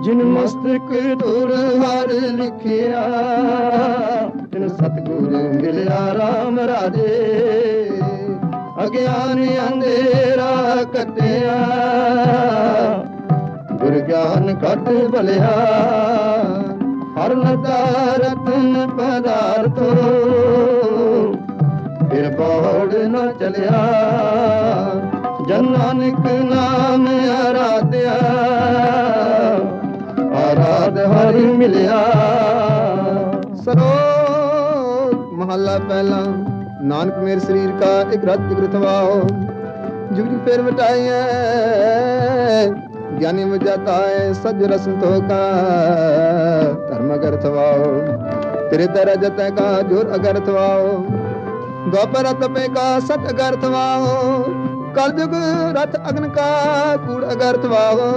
ਜਿਨ ਮਸਤਕ ਤੁਰ ਹਰ ਲਿਖਿਆ, ਤਿਨ ਸਤਗੁਰ ਮਿਲਿਆ RAM ਰਾਜੇ। ਅਗਿਆਨ ਅੰਧੇਰਾ ਕੱਟਿਆ, ਗੁਰ ਗਿਆਨ ਕੱਟ ਬਲਿਆ। ਹਰ ਲਦਾ ਰਤਨ ਪਦਾਰਥੋ, ਫਿਰ ਬੋੜ ਨਾ ਚਲਿਆ। ਜਨ ਨਾਨਕ ਨਾਮ प्रसाद हरि मिलया। सरोज महला पहला, नानक मेरे शरीर का एक रत विकृत वाओ। जुगली फेर मिटाइए, ज्ञानी में है सज रसंतों का धर्म अगर थवाओ तेरे तरह जत का ज़ोर अगर थवाओ द्वापर तपे का सत थवाओ कल कलयुग रथ अग्न का कूड़ अगर्थ वाओ।